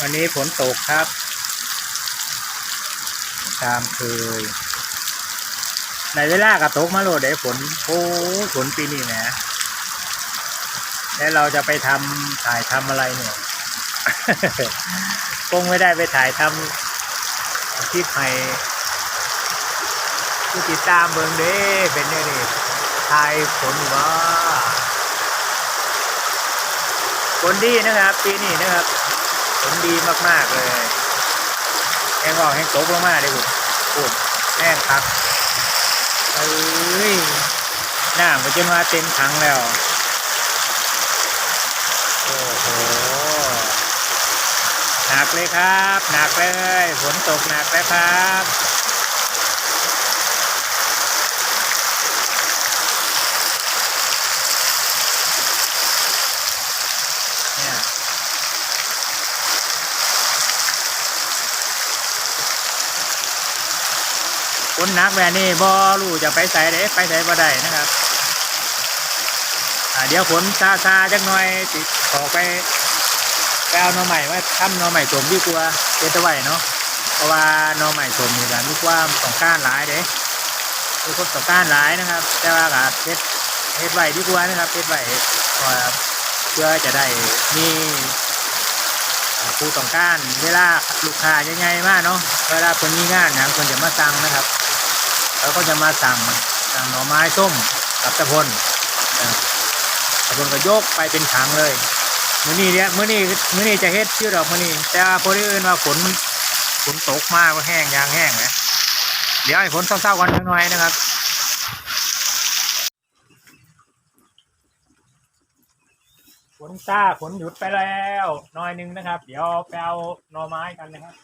วันนี้ฝนตกครับ ตามเคยในเวลากระตกมาโลดได้ฝนโอ้ฝนปีนี้แหมแล้วเราจะไปทำถ่ายทำอะไรเนี่ยคงไม่ได้ไปถ่ายทำคลิปให้ผู้ติดตามเบิงเด้เป็นเนี่ยนี่ถ่ายฝนว่าฝนดีนะครับ ปีนี้นะครับ ฝนดีมากๆเลยแห้งออกแห้งตกลงมาเลยคุณคุณแห้งครับเอ้ยน้ำก็จะมาเต็มถังแล้ว โอ้โห หนักเลยครับ หนักเลย ฝนตกหนักแล้วครับ นนักแบบนี้บ่รู้จะไปใส่ได้ไปใส่บ่ได้นะครับเดี๋ยวฝนซาซาจักหน่อยติดขอไปไปเอาหน่อใหม่มาทำหน่อใหม่สมดีกว่าเจ็ดไว้เนาะเพราะว่าหน่อใหม่สมนี่กันนึกว่าต้องการหลายเด้ทุกคนต้องการหลายนะครับ แต่ว่าก็เฮ็ดเฮ็ดไว้ดีกว่านะครับเฮ็ดไว้พราะว่าเพื่อจะได้มีผู้ต้องการเวลาลูกค้าใหญ่ๆมากเนาะเวลาคนมีงานนะคนจะมาสั่งนะครับ แล้วก็จะมาสั่งสั่งหน่อไม้ส้มกับตะพนตะบนก็ยกไปเป็นถังเลยมื้อนี้เนี่ยมื้อนี้มื้อนี้จะเฮ็ดชื่อดอกมื้อนี้แต่พอดีอื่นว่าฝนฝนตกมากก็แห้งยางแห้งเลยเดี๋ยวให้ฝนเศร้าๆกันหน่อยๆนะครับฝนซ่าฝนหยุดไปแล้วหน้อยนึงนะครับ เดี๋ยวไปเอาหน่อไม้กันนะครับ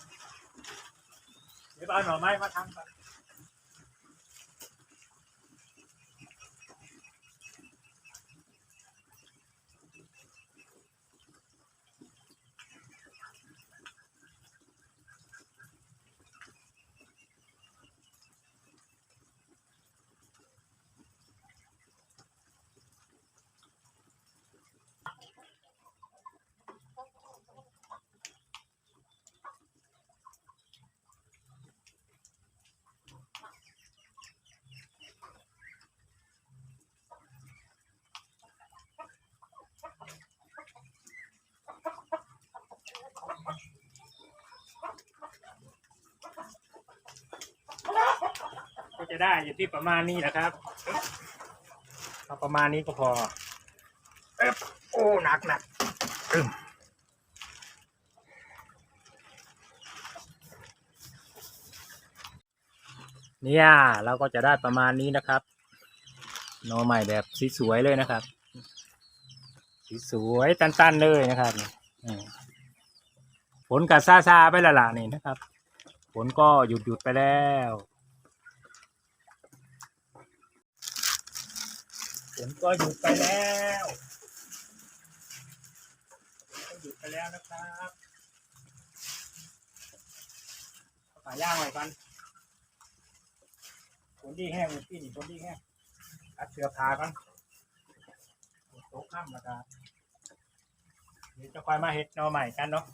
เดี๋ยวเอาหน่อไม้มาทำกัน จะได้อยู่ที่ประมาณนี้แหละครับเอาประมาณนี้ก็พอเอ๊บโอ้หนักหนักอึมเนี่ยเราก็จะได้ประมาณนี้นะครับนอใหม่แบบสีสวยเลยนะครับ สีสวยตันๆเลยนะครับนี่อืมฝนกับซาซาไปละล่ะนี่นะครับฝนก็หยุดหยุดไปแล้ว ฝนก็หยุดไปแล้วก็หยุดไปแล้วนะครับเอาขาย่างไว้กันฝนดีแห้งพี่นี่ฝนดีแห้งอัดเสือพากันฝนตกข้ามนะครับเดี๋ยวจะคอยมาเห็ดหนอใหม่กันเนาะ